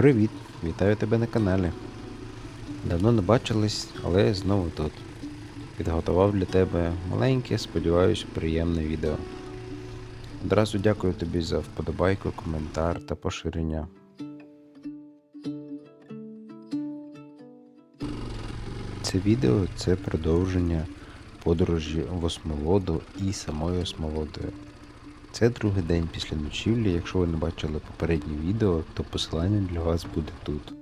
Привіт! Вітаю тебе на каналі. Давно не бачились, але знову тут. Підготував для тебе маленьке, сподіваюсь, приємне відео. Одразу дякую тобі за вподобайку, коментар та поширення. Це відео це продовження подорожі в Осмолоду і самою Осмолодою. Це другий день після ночівлі. Якщо ви не бачили попереднє відео, то посилання для вас буде тут.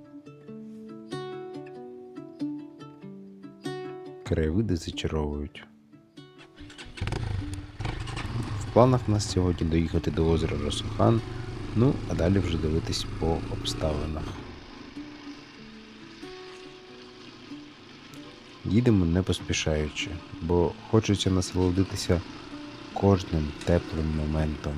Краєвиди зачаровують. В планах в нас сьогодні доїхати до озера Росохан, ну а далі вже дивитись по обставинах. Їдемо не поспішаючи, бо хочеться насолодитися кожним теплим моментом.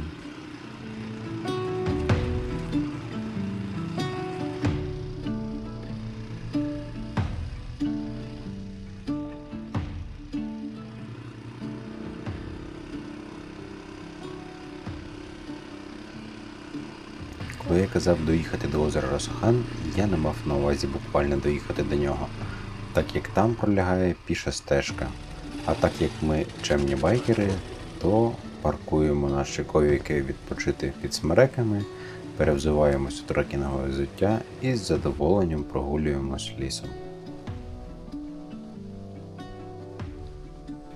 Коли я казав доїхати до озера Росохан, я не мав на увазі буквально доїхати до нього, так як там пролягає піша стежка. А так як ми чемні байкери, то паркуємо наші ковіки відпочити під смереками, перевзуваємось у трекінгове взуття і з задоволенням прогулюємось лісом.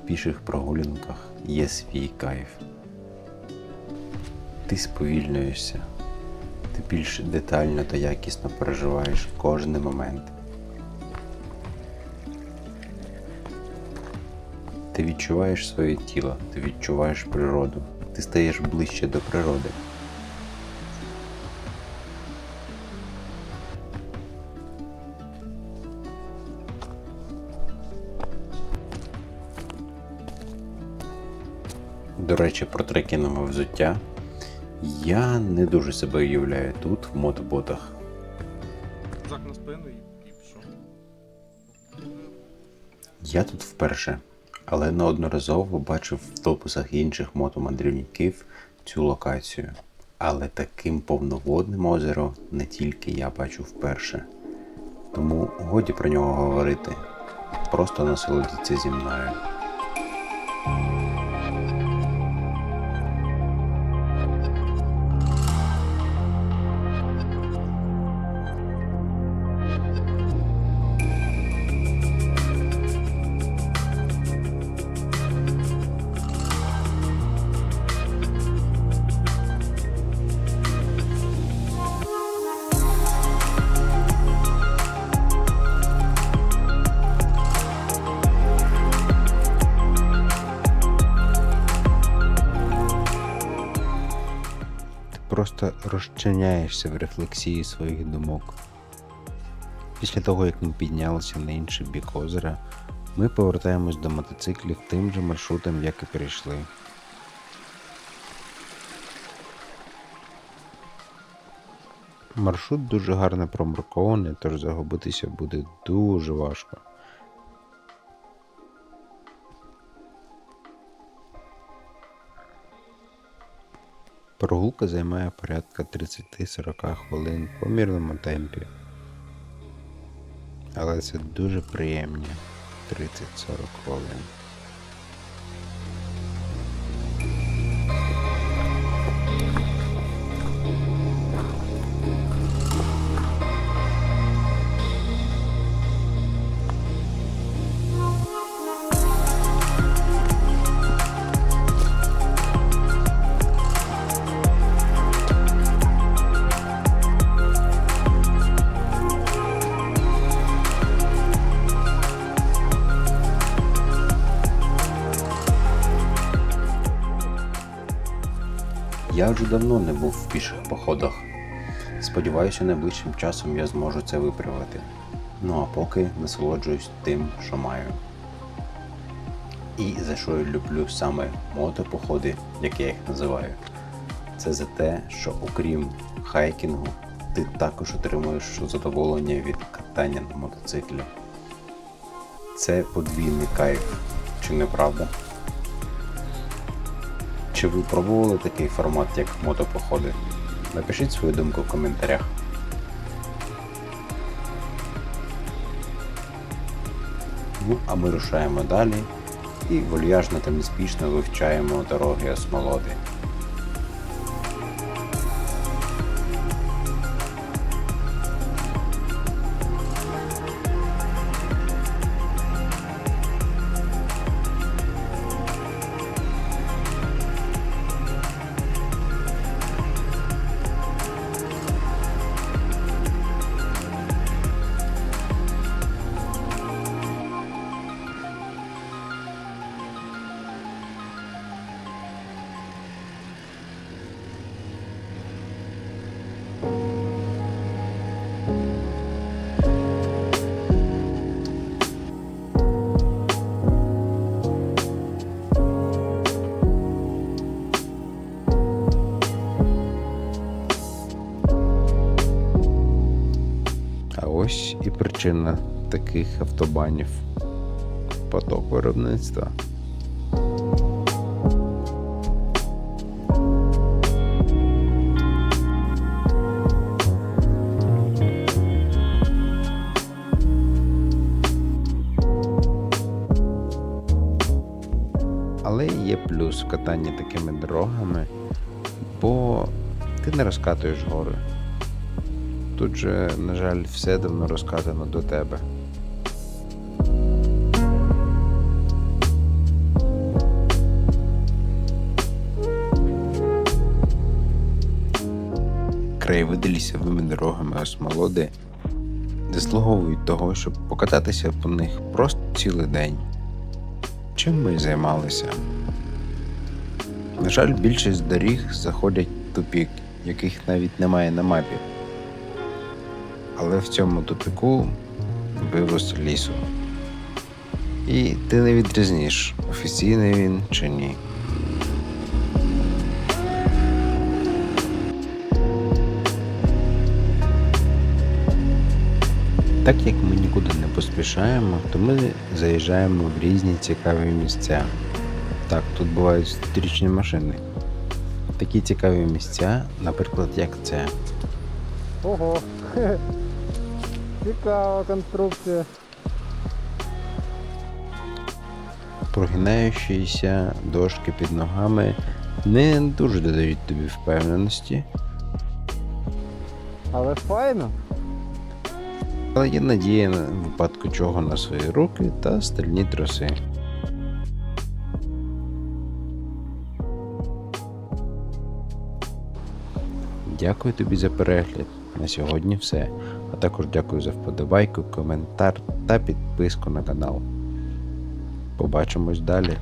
В піших прогулянках є свій кайф. Ти сповільнюєшся, ти більш детально та якісно переживаєш кожний момент. Ти відчуваєш своє тіло, ти відчуваєш природу, ти стаєш ближче до природи. До речі, про трекінгове взуття. Я не дуже себе уявляю тут, в мотоботах. Зак на спину і, пішов. Я тут вперше, але неодноразово бачив в дописах інших мотомандрівників цю локацію. Але таким повноводним озеро не тільки я бачу вперше. Тому годі про нього говорити. Просто насолодіться зі мною. Просто розчиняєшся в рефлексії своїх думок. Після того, як ми піднялися на інший бік озера, ми повертаємось до мотоциклів тим же маршрутом, як і прийшли. Маршрут дуже гарно промаркований, тож загубитися буде дуже важко. Прогулка займає порядка 30-40 хвилин в помірному темпі. Але це дуже приємні 30-40 хвилин. Я вже давно не був в піших походах. Сподіваюся, найближчим часом я зможу це виправити. Ну а поки насолоджуюсь тим, що маю. І за що я люблю саме мотопоходи, як я їх називаю. Це за те, що окрім хайкінгу, ти також отримуєш задоволення від катання на мотоциклі. Це подвійний кайф, чи не правда? чи ви пробували такий формат, як мотопоходи? Напишіть свою думку в коментарях. Ну, а ми рушаємо далі і вольяжно та неспішно вивчаємо дороги осмолоди. І причина таких автобанів поток виробництва. Але є плюс в катанні такими дорогами, бо ти не розкатуєш гори. Тут же, на жаль, все давно розкатано до тебе. Краєвиди лісовими дорогами Осмолоди заслуговують того, щоб покататися по них просто цілий день. Чим ми й займалися? На жаль, більшість доріг заходять в тупік, яких навіть немає на мапі. Але в цьому тупіку вирос лісу. І ти не відрізниш, офіційний він чи ні. Так як ми нікуди не поспішаємо, то ми заїжджаємо в різні цікаві місця. Так, тут бувають зустрічні машини. Такі цікаві місця, наприклад, як це. Ого. Цікава конструкція. Прогинаючіся дошки під ногами не дуже додають тобі впевненості, Але файно. але є надія на в випадку чого на свої руки та стальні троси. Дякую тобі за перегляд. На сьогодні все. А також дякую за вподобайку, коментар та підписку на канал. Побачимось далі.